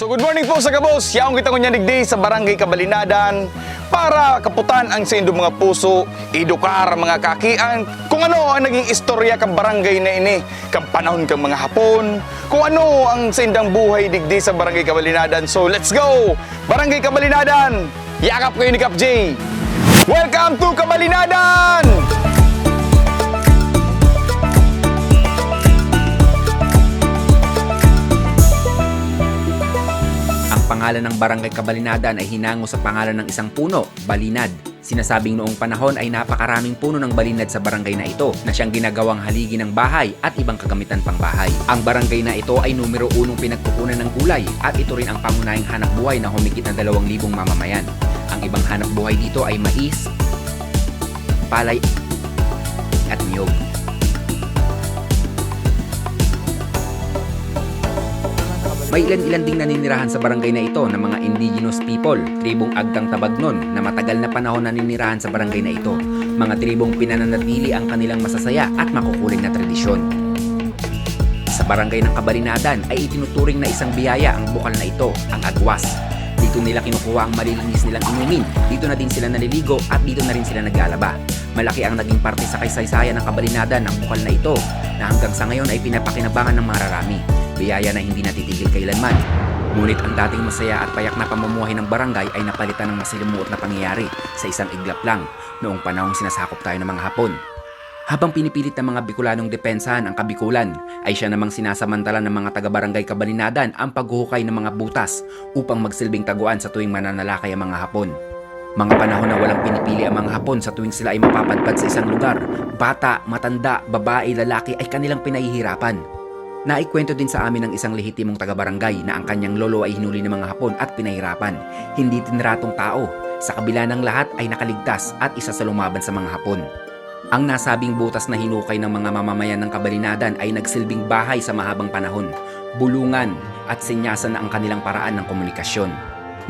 So good morning po sa kabos. Yaong kita ko digdi sa Barangay Kabalinadan para kaputan ang sa inyong mga puso, edukar ang mga kakian, kung ano ang naging istorya kang barangay na ini, kang panahon kang mga hapon, kung ano ang sa indang buhay digdi sa Barangay Kabalinadan. So let's go! Barangay Kabalinadan! Yakap kayo ni Kap J! Welcome to Kabalinadan! Pangalan ng Barangay Kabalinadan ay hinango sa pangalan ng isang puno, Balinad. Sinasabing noong panahon ay napakaraming puno ng balinad sa barangay na ito na siyang ginagawang haligi ng bahay at ibang kagamitan pang bahay. Ang barangay na ito ay numero unong pinagkukunan ng gulay at ito rin ang pangunahing hanap buhay na humigit na 2,000 mamamayan. Ang ibang hanap buhay dito ay mais, palay, at niyog. May ilan-ilan ding naninirahan sa barangay na ito ng mga indigenous people, tribong Agtang Tabagnon na matagal na panahon naninirahan sa barangay na ito. Mga tribong pinananatili ang kanilang masasaya at makukuling na tradisyon. Sa barangay ng Kabalinadan ay itinuturing na isang biyaya ang bukal na ito, ang agwas. Dito nila kinukuha ang malilinis nilang inumin, dito na din sila naliligo at dito na rin sila naglalaba. Malaki ang naging parte sa kaysaysayan ng Kabalinadan ng bukal na ito na hanggang sa ngayon ay pinapakinabangan ng mararami. Biyaya na hindi natitigil kailanman. Ngunit ang dating masaya at payak na pamumuhay ng barangay ay napalitan ng masilimuot na pangyayari sa isang iglap lang noong panahong sinasakop tayo ng mga Hapon. Habang pinipilit ng mga Bicolanong depensahan ang kabikulan, ay siya namang sinasamantala ng mga taga-barangay Kabalinadan ang paghuhukay ng mga butas upang magsilbing taguan sa tuwing mananalakay ang mga Hapon. Mga panahon na walang pinipili ang mga Hapon sa tuwing sila ay mapapadpad sa isang lugar, bata, matanda, babae, lalaki ay kanilang pinahihirapan. Naikwento din sa amin ng isang lehitimong taga-barangay na ang kanyang lolo ay hinuli ng mga Hapon at pinahirapan. Hindi tinratong tao. Sa kabila ng lahat ay nakaligtas at isa sa lumaban sa mga Hapon. Ang nasabing butas na hinukay ng mga mamamayan ng Kabalinadan ay nagsilbing bahay sa mahabang panahon, bulungan at sinyasan na ang kanilang paraan ng komunikasyon.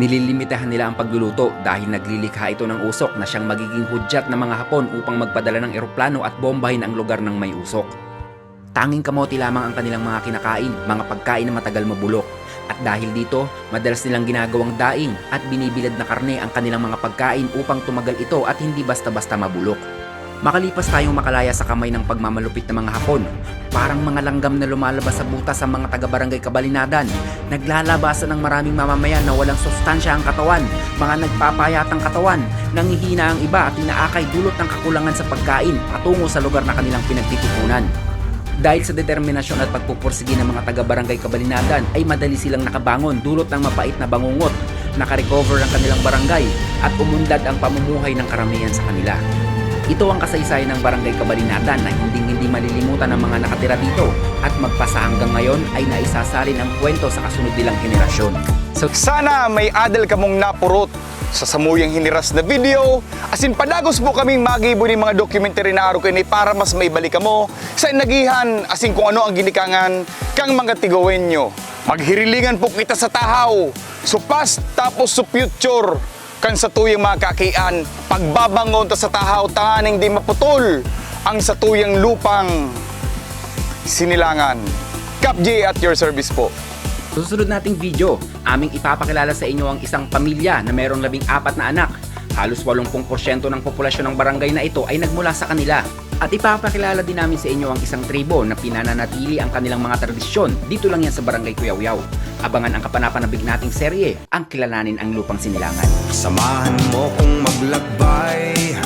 Nililimitahan nila ang pagluluto dahil naglilikha ito ng usok na siyang magiging hudyat ng mga Hapon upang magpadala ng eroplano at bombahin ang lugar ng may usok. Tanging kamote lamang ang kanilang mga kinakain, mga pagkain na matagal mabulok. At dahil dito, madalas nilang ginagawang daing at binibilad na karne ang kanilang mga pagkain upang tumagal ito at hindi basta-basta mabulok. Makalipas tayong makalaya sa kamay ng pagmamalupit ng mga Hapon, parang mga langgam na lumalabas sa butas sa mga taga-barangay Kabalinadan. Naglalabasan ng maraming mamamayan na walang sustansya ang katawan, mga nagpapayatang katawan, nangihina ang iba at inaakay dulot ng kakulangan sa pagkain patungo sa lugar na kanilang pinagtitipunan. Dahil sa determinasyon at pagpupursige ng mga taga-barangay Kabalinadan ay madali silang nakabangon dulot ng mapait na bangungot, nakarecover ang kanilang barangay at umunlad ang pamumuhay ng karamihan sa kanila. Ito ang kasaysayan ng barangay Kabalinadan na hindi hindi malilimutan ng mga nakatira dito at magpasa hanggang ngayon ay naisasalin ang kwento sa kasunod nilang henerasyon. So sana may adal ka mong napurot sa samuyang hiniras na video. Asin padagos po kaming magibo ni mga documentary na araw kini para mas maibalik mo sa inagihan asin kung ano ang ginikanger kang mga tigawin nyo. Maghirilingan po kita sa tahaw, so past tapos sa future kan sa tuyang mga kakian, pagbabangon ta sa tahaw, tanganing di maputol ang sa tuyang lupang sinilangan. Kap J at your service po. Susunod nating video, aming ipapakilala sa inyo ang isang pamilya na mayroong labing apat na anak. Halos 80% ng populasyon ng barangay na ito ay nagmula sa kanila. At ipapakilala din namin sa inyo ang isang tribo na pinananatili ang kanilang mga tradisyon dito lang yan sa barangay Kuyaw-Yaw. Abangan ang kapanapanabig nating serye, ang kilalanin ang lupang sinilangan. Samahan mo kong maglakbay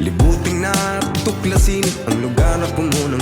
Libuting na tuklasin Ang lugar na puno